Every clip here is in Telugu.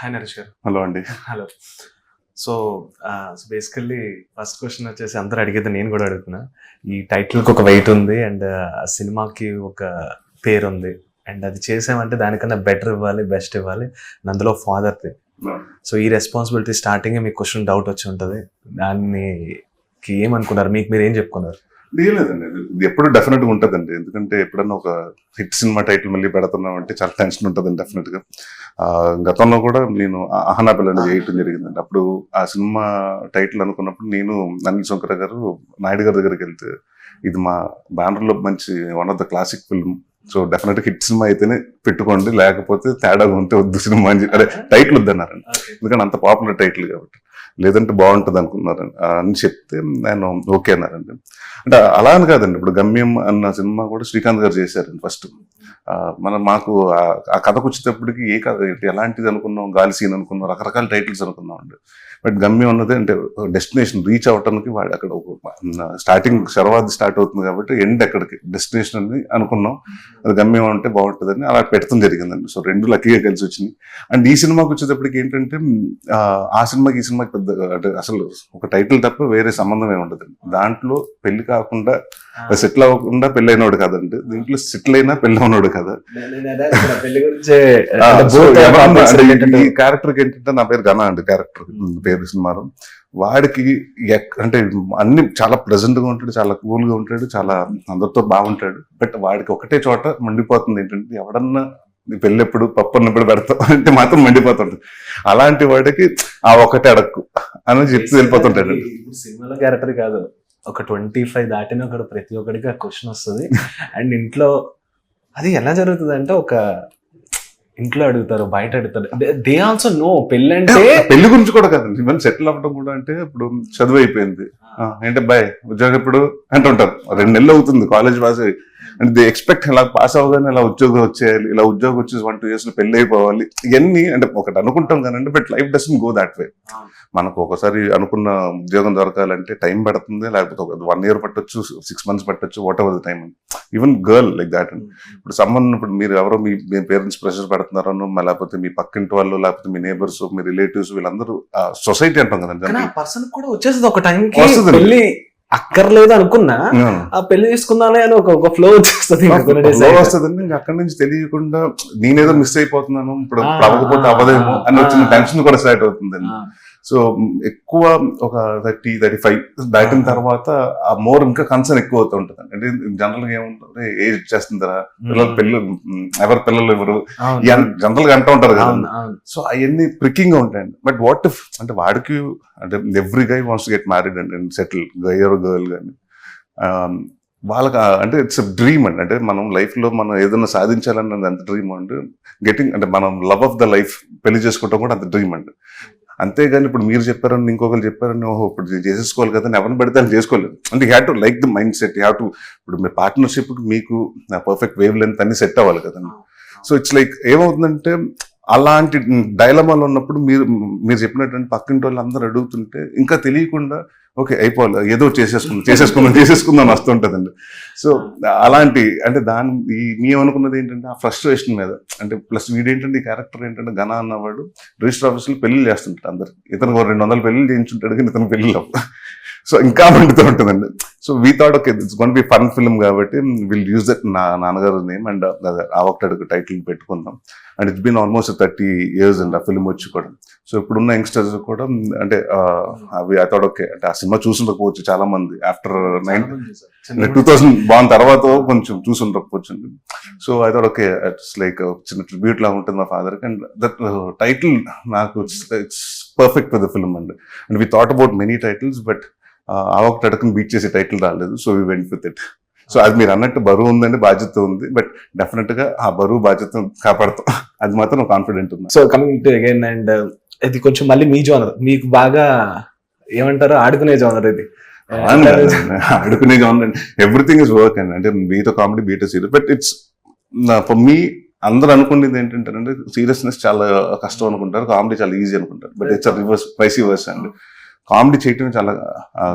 హాయ్ నరేష్ గారు హలో అండి hello so basically first question వచ్చేసి అందరూ అడిగేది నేను కూడా అడుగుతున్నా ఈ టైటిల్కి ఒక వెయిట్ ఉంది అండ్ uh, సినిమాకి ఒక పేరు ఉంది అండ్ అది చేసామంటే దానికన్నా బెటర్ ఇవ్వాలి బెస్ట్ ఇవ్వాలి అండ్ అందులో ఫాదర్ది సో ఈ రెస్పాన్సిబిలిటీ స్టార్టింగ్ మీకు క్వశ్చన్ డౌట్ వచ్చి ఉంటుంది దాన్ని ఏమనుకున్నారు మీకు మీరు ఏం చెప్పుకున్నారు లేదండి ఇది ఎప్పుడు డెఫినెట్గా ఉంటుందండి ఎందుకంటే ఎప్పుడన్నా ఒక హిట్ సినిమా టైటిల్ మళ్ళీ పెడుతున్నాం అంటే చాలా టెన్షన్ ఉంటుందండి డెఫినెట్గా గతంలో కూడా నేను అహనా పిల్లలు చేయటం జరిగిందండి అప్పుడు ఆ సినిమా టైటిల్ అనుకున్నప్పుడు నేను అనిల్ శంకర గారు నాయుడు గారి దగ్గరికి వెళ్తే ఇది మా బ్యానర్లో మంచి one of the classic film so డెఫినెట్గా హిట్ సినిమా అయితేనే పెట్టుకోండి లేకపోతే తేడాగా ఉంటే వద్దు సినిమా అని అదే టైటిల్ వద్దన్నారండి ఎందుకంటే అంత పాపులర్ టైటిల్ కాబట్టి లేదంటే బాగుంటుంది అనుకున్నారని అని చెప్తే నేను ఓకే అన్నారండి అంటే అలా అని కాదండి ఇప్పుడు గమ్యం అన్న సినిమా కూడా శ్రీకాంత్ గారు చేశారండి ఫస్ట్ మనం మాకు ఆ కథకు వచ్చేటప్పటికి ఏ కథ ఎలాంటిది అనుకున్నాం గాలి సీన్ అనుకున్నాం రకరకాల టైటిల్స్ అనుకున్నాం అండి బట్ గమ్యం ఉన్నది అంటే డెస్టినేషన్ రీచ్ అవటానికి వాళ్ళు అక్కడ స్టార్టింగ్ శరవాది స్టార్ట్ అవుతుంది కాబట్టి ఎండ్ అక్కడికి డెస్టినేషన్ అని అనుకున్నాం అది గమ్యం ఉంటే బాగుంటుందని అలా పెట్టడం జరిగిందండి సో రెండు లక్కీగా కలిసి వచ్చింది అండ్ ఈ సినిమాకి వచ్చేటప్పటికి ఏంటంటే ఆ సినిమాకి ఈ సినిమాకి పెద్ద అంటే అసలు ఒక టైటిల్ తప్ప వేరే సంబంధం ఏమి ఉండదు దాంట్లో పెళ్లి కాకుండా సెటిల్ అవ్వకుండా పెళ్ళైనోడు కాదండి దీంట్లో సెటిల్ అయినా పెళ్ళి అవునోడు కదా ఈ క్యారెక్టర్ ఏంటంటే నా పేరు ఘన అండి క్యారెక్టర్ పేరు సినిమాలో వాడికి అంటే అన్ని చాలా ప్రెజెంట్గా ఉంటాడు చాలా కూల్గా ఉంటాడు చాలా అందరితో బాగుంటాడు బట్ వాడికి ఒకటే చోట మండిపోతుంది ఏంటంటే ఎవడన్నా నీ పెళ్ళెప్పుడు పప్పు అన్నప్పుడు పెడతావు అంటే మాత్రం మండిపోతుంటాడు అలాంటి వాడికి ఆ ఒకటే అడక్కు అని చెప్పి వెళ్ళిపోతుంటాడు సినిమాలో క్యారెక్టర్ కాదు ఒక ట్వంటీ ఫైవ్ దాటిన ఒకటి ప్రతి ఒక్కడికి ఆ క్వశ్చన్ వస్తుంది అండ్ ఇంట్లో అది ఎలా జరుగుతుంది అంటే ఒక ఇంట్లో అడుగుతారు బయట అడుగుతారు దే ఆల్సో నో పెళ్ళి అంటే పెళ్లి గురించి కూడా కదా మనం సెటిల్ అవ్వడం కూడా అంటే ఇప్పుడు చదువు అయిపోయింది ఏంటి బాయ్ ఉద్యోగం ఇప్పుడు ఉంటారు రెండు నెలలు అవుతుంది college pass and the expect ఇలా పాస్ అవ్వగానే ఇలా ఉద్యోగం వచ్చేయాలి ఇలా ఉద్యోగం వచ్చేసి వన్ టూ ఇయర్స్లో పెళ్ళి అయిపోవాలి ఇవన్నీ అంటే ఒకటి అనుకుంటాం కానీ but life does go that way మనకు ఒకసారి అనుకున్న ఉద్యోగం దొరకాలంటే టైం పడుతుంది లేకపోతే వన్ ఇయర్ పట్టొచ్చు సిక్స్ మంత్స్ పట్టొచ్చు whatever the time even girl like that and ఇప్పుడు సంబంధం ఇప్పుడు మీరు ఎవరో మీ మీ పేరెంట్స్ ప్రెషర్ పెడుతున్నారో లేకపోతే మీ పక్కింటి వాళ్ళు లేకపోతే మీ నేబర్స్ మీ రిలేటివ్స్ వీళ్ళందరూ సొసైటీ అంటాం కదా పర్సన్ కూడా వచ్చేసింది ఒక టైం అక్కర్లేదు అనుకున్నా ఆ పెళ్లి చేసుకుందానే అని ఒక ఫ్లో వచ్చేస్తుంది ఫ్లో అక్కడి నుంచి తెలియకుండా నేనేదో మిస్ అయిపోతున్నాను ఇప్పుడు అవ్వకపోతే అవ్వదేమో అని వచ్చిన టెన్షన్ కూడా స్టార్ట్ అవుతుంది సో ఎక్కువ ఒక థర్టీ థర్టీ ఫైవ్ దాటిన తర్వాత ఆ మోర్ ఇంకా కన్సర్న్ ఎక్కువ అవుతూ ఉంటుంది అంటే జనరల్ గా ఏముంటుంది ఏజ్ చేస్తుంది పిల్లలు పిల్లలు ఎవరు పిల్లలు ఎవరు జనరల్ గా అంటూ ఉంటారు కదా సో అవన్నీ ప్రికింగ్ గా ఉంటాయండి బట్ వాట్ ఇఫ్ అంటే వాడికి అంటే every guy wants get married అండి సెటిల్ గయర్ గర్ల్ కానీ వాళ్ళకి అంటే ఇట్స్ డ్రీమ్ అండి అంటే మనం లైఫ్ లో మనం ఏదైనా సాధించాలన్నది అంత డ్రీమ్ అండి గెటింగ్ అంటే మనం లవ్ ఆఫ్ ద లైఫ్ పెళ్లి చేసుకోవటం కూడా అంత డ్రీమ్ అండి అంతేగాని ఇప్పుడు మీరు చెప్పారని ఇంకొకరు చెప్పారని ఓహో ఇప్పుడు చేసేసుకోవాలి కదా ఎవరిని పడితే అని చేసుకోలేదు అంటే have to like the mind set have to ఇప్పుడు మీ పార్ట్నర్షిప్ మీకు నా పర్ఫెక్ట్ వేవ్ లెంత్ అన్ని సెట్ అవ్వాలి కదండి సో ఇట్స్ లైక్ ఏమవుతుందంటే అలాంటి డైలమాలు ఉన్నప్పుడు మీరు మీరు చెప్పినటువంటి పక్కింటి వాళ్ళు అందరూ అడుగుతుంటే ఇంకా తెలియకుండా ఓకే అయిపోవాలి ఏదో చేసేసుకుందాం చేసేసుకుందాం చేసేసుకుందాం వస్తుంటుందండి సో అలాంటి అంటే దాని ఈ మేమనుకున్నది ఏంటంటే ఆ ఫ్రస్ట్రేషన్ మీద అంటే ప్లస్ వీడేంటంటే క్యారెక్టర్ ఏంటంటే ఘన అన్నవాడు రిజిస్టర్ ఆఫీస్లో పెళ్లి చేస్తుంటాడు అందరికి ఇతను రెండు వందల పెళ్లి చేయించుంటాడు కానీ ఇతను పెళ్ళి సో ఇంకా మండుతూ ఉంటుందండి so we thought okay it's gonna be fun film కాబట్టి విల్ యూజ్ దట్ నా నాన్నగారు నేమ్ అండ్ ఆ ఆవక్టడుకు టైటిల్ పెట్టుకుందాం and it's been almost thirty years అండి ఆ ఫిల్మ్ వచ్చి కూడా సో ఇప్పుడున్న యంగ్స్టర్స్ కూడా mm, అంటే uh, అవి ఐ థాట్ ఓకే అంటే ఆ సినిమా చూసుండకపోవచ్చు చాలా మంది ఆఫ్టర్ నైన్ టూ థౌసండ్ బాగున్న తర్వాత కొంచెం చూసుండకపోవచ్చు so I thought okay it's like చిన్న ట్రిబ్యూట్ లా ఉంటుంది మా ఫాదర్కి అండ్ దట్ టైటిల్ నాకు it's perfect for the film and and we thought about many titles but ఆవక్ టడకను బీట్ చేసే టైటిల్ రాలేదు so we went with it so అది మీరు అన్నట్టు బరువు ఉందండి బాధ్యత ఉంది బట్ డెఫినెట్ గా ఆ బరువు బాధ్యత కాపాడుతాం అది మాత్రం కాన్ఫిడెంట్ ఉంది so coming to again and ఇది కొంచెం మళ్ళీ మీ జోనర్ మీకు బాగా ఏమంటారు ఆడుకునే జోనర్ ఇది ఆడుకునే జోనర్ ఎవ్రీథింగ్ ఇస్ వర్క్ అండి అంటే మీతో కామెడీ బీటో సీరియస్ బట్ ఇట్స్ ఫర్ మీ అందరూ అనుకునేది ఏంటంటారంటే సీరియస్నెస్ చాలా కష్టం అనుకుంటారు కామెడీ చాలా ఈజీ అనుకుంటారు but it's reverse vice versa అండి కామెడీ చేయటం చాలా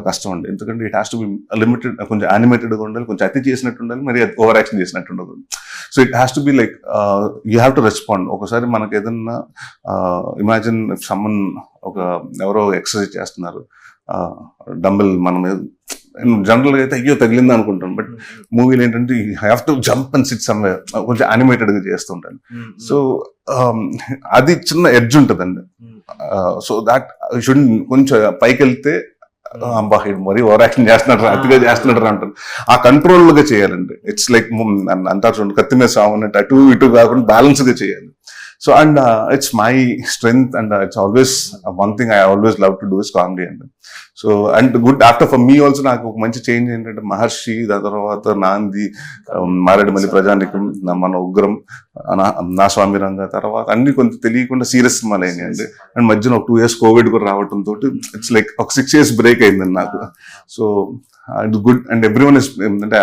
కష్టం అండి ఎందుకంటే it has to be limited కొంచెం యానిమేటెడ్గా ఉండాలి కొంచెం అతి చేసినట్టు ఉండాలి మరి ఓవర్ యాక్షన్ చేసినట్టు ఉండదు so it has to be like you have to respond ఒకసారి మనకు ఏదన్నా ఇమాజిన్ సమ్మన్ ఒక ఎవరో ఎక్సర్సైజ్ చేస్తున్నారు డంబుల్ మనం జనరల్గా అయితే అయ్యో తగిలింది అనుకుంటాం బట్ మూవీలు mm-hmm. ఏంటంటే I have to jump and sit somewhere కొంచెం యానిమేటెడ్గా చేస్తుంటాను సో mm-hmm. Um, అది చిన్న ఎడ్జ్ ఉంటుందండి సో దాట్ షుడ్ కొంచెం పైకి వెళ్తే hmm. అబ్బా మరి ఓవర్ యాక్షన్ చేస్తున్నాడు ah. అతిగా చేస్తున్నాడు అంటారు ఆ కంట్రోల్గా చేయాలండి ఇట్స్ mm, లైక్ అంతా చూడండి కత్తి మీద అంటే అటు ఇటు కాకుండా బ్యాలెన్స్గా చేయాలి so and it's my strength and it's always one thing I always love to do is comedy అండి so and good after for me also నాకు ఒక మంచి చేంజ్ ఏంటంటే మహర్షి దాని తర్వాత నాంది um, మారేడుమల్లి ప్రజానికం మన ఉగ్రం నా స్వామి రంగ తర్వాత అన్ని కొంత తెలియకుండా సీరియస్ సినిమాలు అయినాయండి అండ్ మధ్యన ఒక టూ ఇయర్స్ కోవిడ్ కూడా తోటి ఇట్స్ లైక్ ఒక సిక్స్ ఇయర్స్ బ్రేక్ అయిందండి నాకు so good and everyone is అంటే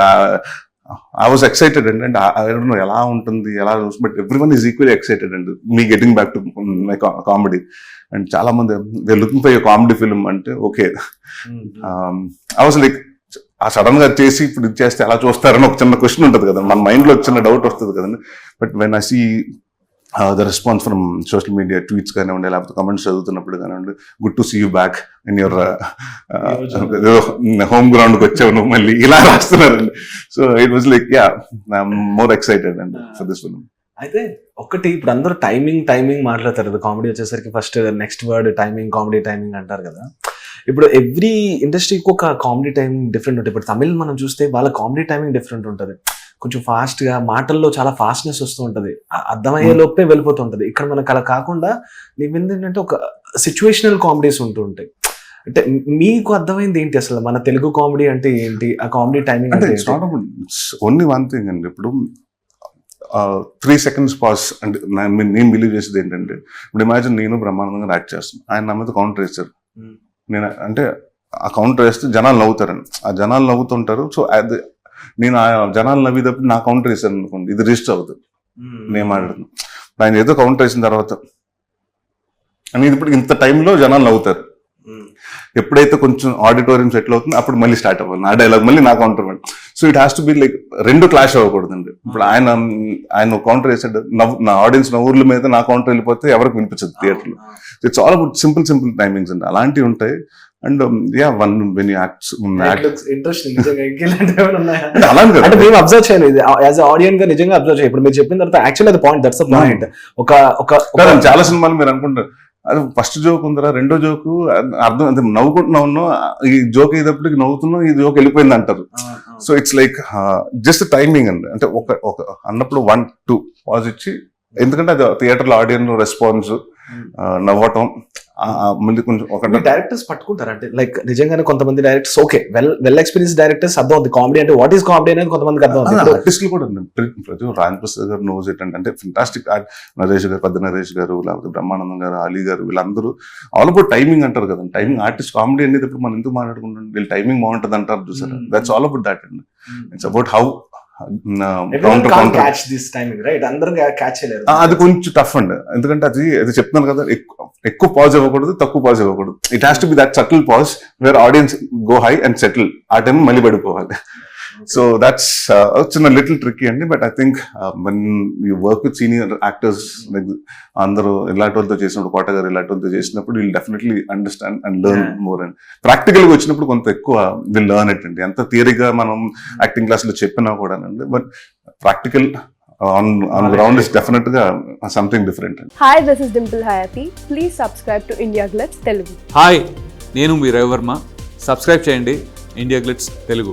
ఐ వాజ్ ఎక్సైటెడ్ అండి అండ్ ఎలా ఉంటుంది ఎలా but everyone is equally excited and me getting back to my comedy and చాలా మంది they looking for you comedy film అంటే ఓకే ఐ వాజ్ లైక్ ఆ సడన్ గా చేసి ఇప్పుడు ఇది చేస్తే ఎలా చూస్తారని ఒక చిన్న క్వశ్చన్ ఉంటుంది కదా మన మైండ్ లో చిన్న డౌట్ వస్తుంది కదండి but when I see the response from social media tweets కానివ్వండి లేకపోతే కమెంట్స్ చదువుతున్నప్పుడు కానివ్వండి good to see you back in your home గ్రౌండ్కి వచ్చావు నువ్వు మళ్ళీ ఇలా రాస్తున్నారండి so it was like yeah more excited అండి ఫర్ దిస్ ఫిల్మ్ అయితే ఒకటి ఇప్పుడు అందరూ టైమింగ్ టైమింగ్ మాట్లాడతారు కామెడీ వచ్చేసరికి first next word timing comedy timing అంటారు కదా ఇప్పుడు ఎవ్రీ ఇండస్ట్రీకి ఒక కామెడీ టైమింగ్ డిఫరెంట్ ఉంటుంది ఇప్పుడు తమిళ్ మనం చూస్తే వాళ్ళ కామెడీ టైమింగ్ డిఫరెంట్ ఉంటుంది కొంచెం ఫాస్ట్గా మాటల్లో చాలా ఫాస్ట్నెస్ వస్తూ ఉంటుంది అర్థమయ్యే లోపే వెళ్ళిపోతూ ఉంటది ఇక్కడ మనకు అలా కాకుండా నీ ఏంటంటే ఒక సిచ్యువేషనల్ కామెడీస్ ఉంటూ ఉంటాయి అంటే మీకు అర్థమైంది ఏంటి అసలు మన తెలుగు కామెడీ అంటే ఏంటి ఆ కామెడీ టైమింగ్ అంటే ఓన్లీ వన్ థింగ్ అండి ఇప్పుడు త్రీ సెకండ్స్ పాస్ అంటే నేను బిలీవ్ చేసేది ఏంటంటే ఇప్పుడు ఇమాజిన్ నేను బ్రహ్మానందంగా యాక్ట్ చేస్తాను ఆయన నా మీద కౌంటర్ వేస్తారు నేను అంటే ఆ కౌంటర్ వేస్తే జనాలు నవ్వుతారని ఆ జనాలు నవ్వుతుంటారు సో నేను ఆ జనాలు నవ్వేటప్పుడు నా కౌంటర్ వేసాను అనుకోండి ఇది రిజిస్టర్ అవుతుంది నేను మాట్లాడుతున్నాను ఆయన ఏదో కౌంటర్ వేసిన తర్వాత అని ఇప్పుడు ఇంత టైంలో జనాలు నవ్వుతారు ఎప్పుడైతే కొంచెం ఆడిటోరియం సెటిల్ అవుతుంది అప్పుడు మళ్ళీ స్టార్ట్ అవ్వాలి నా డైలాగ్ మళ్ళీ నా కౌంటర్ పడి so it has to be like రెండు క్లాష్ అవ్వకూడదండి ఇప్పుడు ఆయన ఆయన కౌంటర్ వేసాడు నా ఆడియన్స్ నవ్వుల మీద నా కౌంటర్ వెళ్ళిపోతే ఎవరికి వినిపించదు థియేటర్లో it's all about simple simple timings అండి అలాంటివి ఉంటాయి and yeah one many acts interesting అంటే మేము అబ్జర్వ్ చేయలేదు యాజ్ ఆడియన్స్ గా నిజంగా అబ్జర్వ్ చేయాలి ఇప్పుడు మీరు చెప్పిన తర్వాత యాక్చువల్లీ అది పాయింట్ దట్స్ పాయింట్ ఒక ఒక చాలా సినిమాలు మీరు అనుకుంటారు అది ఫస్ట్ జోక్ ఉందిరా రెండో జోకు అర్థం అంటే నవ్వుకుంటున్నావు ఈ జోక్ అయ్యేటప్పటికి నవ్వుతున్నావు ఈ జోక్ వెళ్ళిపోయింది అంటారు so it's like just timing అండి అంటే ఒక ఒక అన్నప్పుడు వన్ టూ పాజ్ ఇచ్చి ఎందుకంటే అది థియేటర్లో ఆడియన్ రెస్పాన్స్ Hmm. నవ్వటం ముందు కొంచెం ఒక డైరెక్టర్స్ పట్టుకుంటారు అంటే లైక్ నిజంగానే కొంతమంది directors okay well well experience directors అర్థం అవుతుంది కామెడీ అంటే వాట్ ఈస్ కామెడీ అనేది కొంతమంది అర్థం ఆర్టిస్టులు కూడా ప్రతి రాజ్ ప్రసాద్ గారు నోజ్ ఏంటంటే ఫింటాస్టిక్ నరేష్ గారు పెద్ద నరేష్ గారు లేకపోతే బ్రహ్మానందం గారు అలీ గారు వీళ్ళందరూ ఆల్ అబౌట్ టైమింగ్ అంటారు కదా టైమింగ్ ఆర్టిస్ట్ కామెడీ అనేది ఇప్పుడు మనం ఎందుకు మాట్లాడుకుంటాం వీళ్ళు టైమింగ్ బాగుంటుంది అంటారు చూసారు దట్స్ ఆల్ అబౌట్ దాట్ అండి ఇట్స్ అబౌట్ హౌ క్యాచ్ అది కొంచెం టఫ్ అండి ఎందుకంటే అది అది చెప్తున్నాను కదా ఎక్కువ పాజ్ ఇవ్వకూడదు తక్కువ పాజ్ ఇవ్వకూడదు it has to be that subtle pause where audience go high and settle ఆ టైం మళ్ళీ పడిపోవాలి సో దాట్స్ చిన్న లిటిల్ ట్రిక్ అండి but I think you work with senior actors like అందరూ ఇలాంటి వాళ్ళతో చేసినప్పుడు కోట గారు ఇలాంటి వాళ్ళతో చేసినప్పుడు వీళ్ళు definitely understand and learn more and ప్రాక్టికల్గా వచ్చినప్పుడు కొంత ఎక్కువ విల్ లెర్న్ ఇట్ అండి ఎంత థియరీగా మనం యాక్టింగ్ hmm. క్లాస్లో చెప్పినా కూడా uh, uh, అండి but practical on ground is definite గా సంథింగ్ డిఫరెంట్ హాయ్ నేను మీ రవివర్మ సబ్స్క్రైబ్ చేయండి India Glitz Telugu